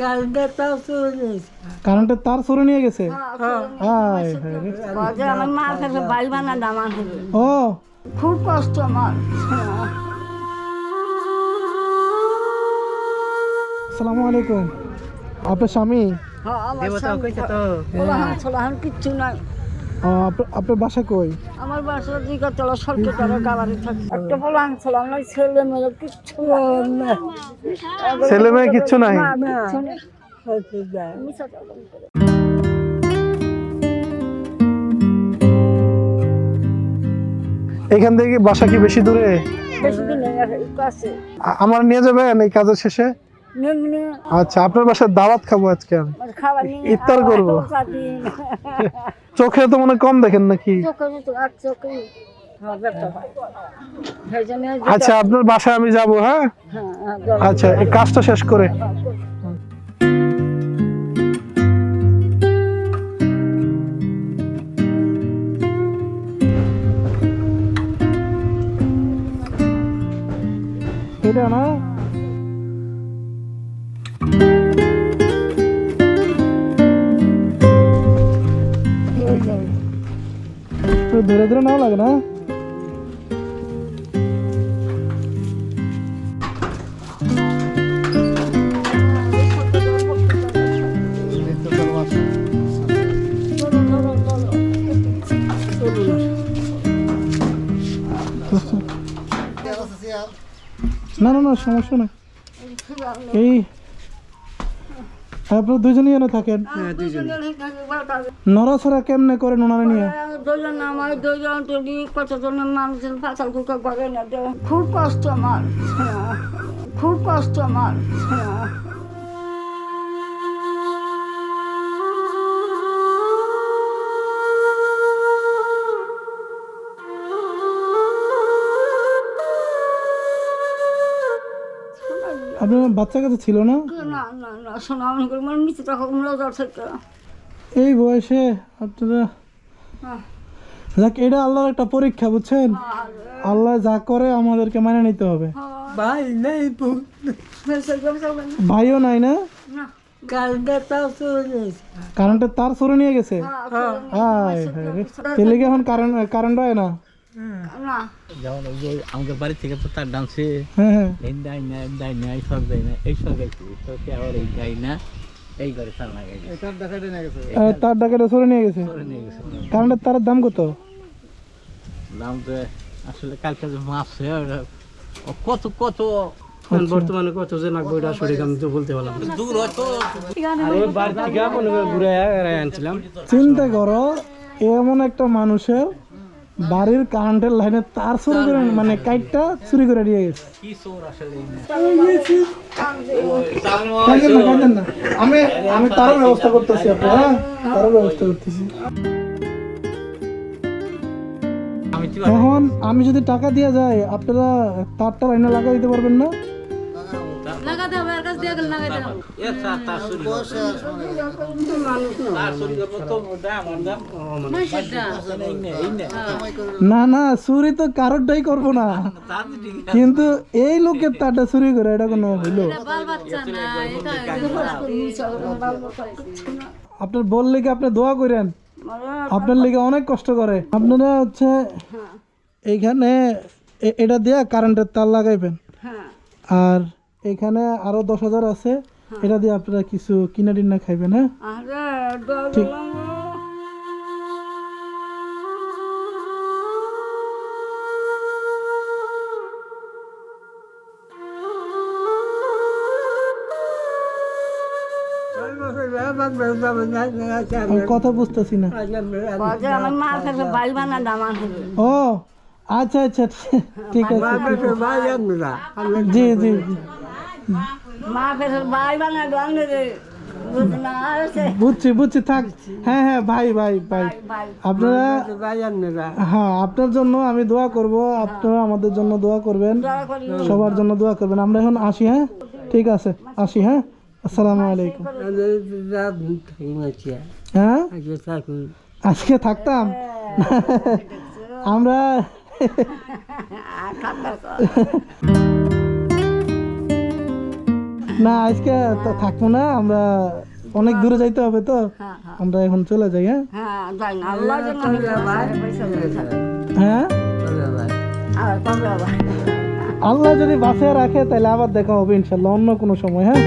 কারেন্টের চলে গেছে। কারেন্টের তার চুরি নিয়ে গেছে? আয় হায়। আমার মার কাছে বাড়ি বানা দামান ও। খুব কষ্ট আমার। আসসালামু আলাইকুম। আপনার স্বামী? হ্যাঁ, আমার স্বামী। পোলাহান কিচ্ছু নাই। আপনার- আপনার বাসা কই? আমার তারা থাকে। একটা ছোলাহান নাই ছেলে মেয়ে কিচ্ছু নাই। ছেলে মেয়ে কিচ্ছু নাই? না। এখান থেকে বাসা কি বেশি দূরে? আমার নিয়ে যাবেন এই কাজের শেষে? আচ্ছা আপনার বাসায় দাওয়াত খাব আজকে আমি। আমার ইফতার করব। চোখে তো মনে হয় কম দেখেন নাকি? হয়। আচ্ছা আপনার বাসায় আমি যাব হ্যাঁ? হ্যাঁ, হ্যাঁ, আচ্ছা এই কাজটা শেষ করে। এটা না? ধীরে ধীরে নাও লাগে না। না না না সমস্যা নাই এই আপনার দুজনই এনে থাকেন। নড়াছড়া বারোটা নড়াচড়া কেমনে করেন ওনারা নিয়ে? দুজন আমার দুজন টুলি কতজনের মানুষজন ফাঁসাল ফুকা করে না খুব কষ্ট আমার। হ্যাঁ, খুব কষ্ট আমার। আপনার বাচ্চা কাছে ছিল না? না না না শোনা আমি করি মানে মিথ্যে টাকা নজর থেকে এই বয়সে আপনারা হ্যাঁ। যাক এটা আল্লাহর একটা পরীক্ষা বুঝছেন? আল্লাহ যা করে আমাদেরকে মানে নিতে হবে। ভাই নেই ভাইও নাই না? কারেন্টের তার সরে নিয়ে গেছে? হায় কি এখন কারেন্ট কারেন্ট হয় না? যেমন ওই যে আমাদের বাড়ি থেকে তো তার ডান্সে এই দেয় না এই দেয় না এই সব দেয় না এই সব গাইছি তো সে আবার এই দেয় না এই তার তার ডাকাটা সরে নিয়ে গেছে। কারেন্টের তারের দাম কত? দাম তো আসলে কালকে যে মাছ ওটা ও কত কত? বর্তমানে কত যে নাকবো এটা সঠিক আমি তো বলতে পারলাম না। দূর হয়তো। বাড়ি থেকে মনে করে ঘুরে আনছিলাম। চিন্তা করো এমন একটা মানুষের বাড়ির কারেন্টের লাইনে তার চুরি করে মানে কাইটটা চুরি করে দিয়ে গেছে। আমি আমি তারও ব্যবস্থা করতেছি আপনার হ্যাঁ? তারও ব্যবস্থা করতেছি। এখন আমি যদি টাকা দিয়ে যাই, আপনারা তারটা লাইনে লাগা দিতে পারবেন না? এ তার তার চুরি তার চুরি তো দাম দাম এই নে না। না চুরি তো কারোরটাই করব না। কিন্তু এই লোকের তারটা চুরি করে এটা কোনো হইল আপনার বললে কি আপনি দোয়া করেন। আপনার লিগে অনেক কষ্ট করে। আপনারা হচ্ছে এইখানে এ- এটা দিয়ে কারেন্টের তার লাগাইবেন। হ্যাঁ। আর এখানে আরও দশ হাজার আছে। এটা দিয়ে আপনারা কিছু কিনা টিনা খাইবেন হ্যাঁ? ঠিক। কথা বুঝতেছি না। ও আচ্ছা আচ্ছা ঠিক আছে। জি জি জি। বুঝছি বুঝছি থাক। হ্যাঁ হ্যাঁ ভাই ভাই ভাই। ভাই আপনারা হ্যাঁ আপনার জন্য আমি দোয়া করব। আপনারা আমাদের জন্য দোয়া করবেন। সবার জন্য দোয়া করবেন। আমরা এখন আসি হ্যাঁ? ঠিক আছে আসি হ্যাঁ? আসসালামু আলাইকুম। হ্যাঁ? আজকে থাকতাম? আমরা না আজকে তো থাকব না আমরা অনেক দূরে যাইতে হবে তো। হ্যাঁ হ্যাঁ। আমরা এখন চলে যাই হ্যাঁ? হ্যাঁ আল্লাহ হ্যাঁ? আল্লাহ যদি বাঁচিয়ে রাখে তাহলে আবার দেখা হবে ইনশাল্লাহ অন্য কোনো সময় হ্যাঁ?